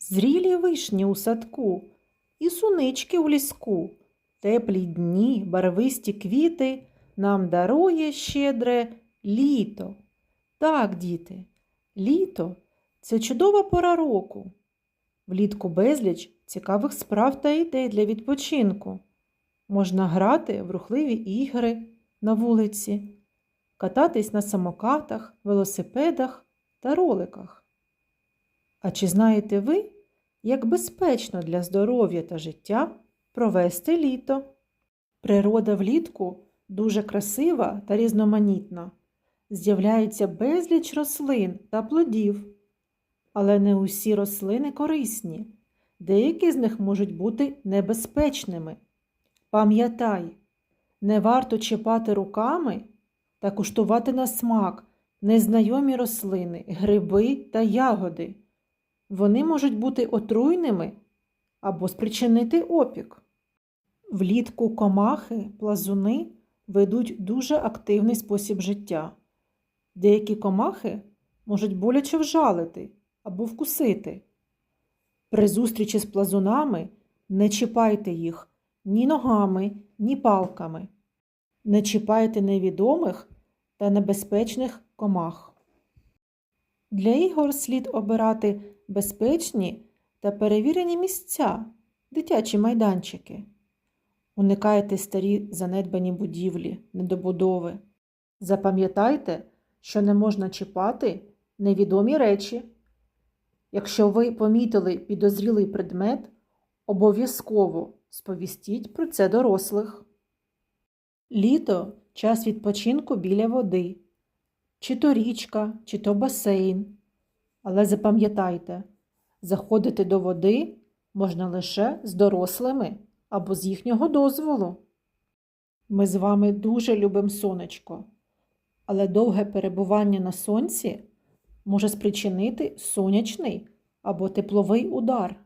зрілі вишні у садку, і сунички у ліску, теплі дні, барвисті квіти нам дарує щедре літо. Так, діти, літо це чудова пора року. Влітку безліч цікавих справ та ідей для відпочинку. Можна грати в рухливі ігри на вулиці, кататись на самокатах, велосипедах та роликах. А чи знаєте ви, як безпечно для здоров'я та життя провести літо? Природа влітку дуже красива та різноманітна. З'являється безліч рослин та плодів. Але не усі рослини корисні. Деякі з них можуть бути небезпечними. Пам'ятай, не варто чіпати руками та куштувати на смак незнайомі рослини, гриби та ягоди. Вони можуть бути отруйними або спричинити опік. Влітку комахи, плазуни ведуть дуже активний спосіб життя. Деякі комахи можуть боляче вжалити або вкусити. При зустрічі з плазунами не чіпайте їх ні ногами, ні палками. Не чіпайте невідомих та небезпечних комах. Для ігор слід обирати безпечні та перевірені місця, дитячі майданчики. Уникайте старі занедбані будівлі, недобудови. Запам'ятайте, що не можна чіпати невідомі речі. Якщо ви помітили підозрілий предмет, обов'язково сповістіть про це дорослих. Літо час відпочинку біля води, чи то річка, чи то басейн. Але запам'ятайте, заходити до води можна лише з дорослими або з їхнього дозволу. Ми з вами дуже любимо сонечко, але довге перебування на сонці може спричинити сонячний або тепловий удар.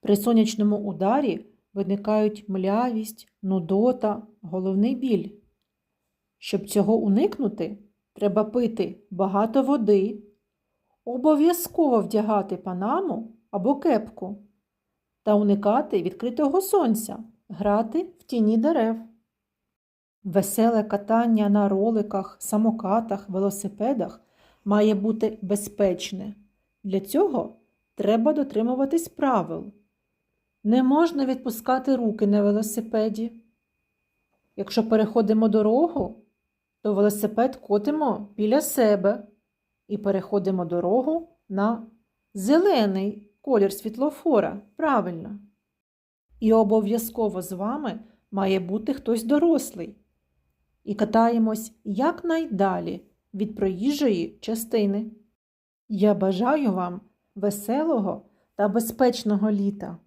При сонячному ударі виникають млявість, нудота, головний біль. Щоб цього уникнути, треба пити багато води, обов'язково вдягати панаму або кепку та уникати відкритого сонця, грати в тіні дерев. Веселе катання на роликах, самокатах, велосипедах має бути безпечне. Для цього треба дотримуватись правил. Не можна відпускати руки на велосипеді. Якщо переходимо дорогу, то велосипед котимо біля себе і переходимо дорогу на зелений колір світлофора. Правильно. І обов'язково з вами має бути хтось дорослий. І катаємось якнайдалі від проїжджої частини. Я бажаю вам веселого та безпечного літа.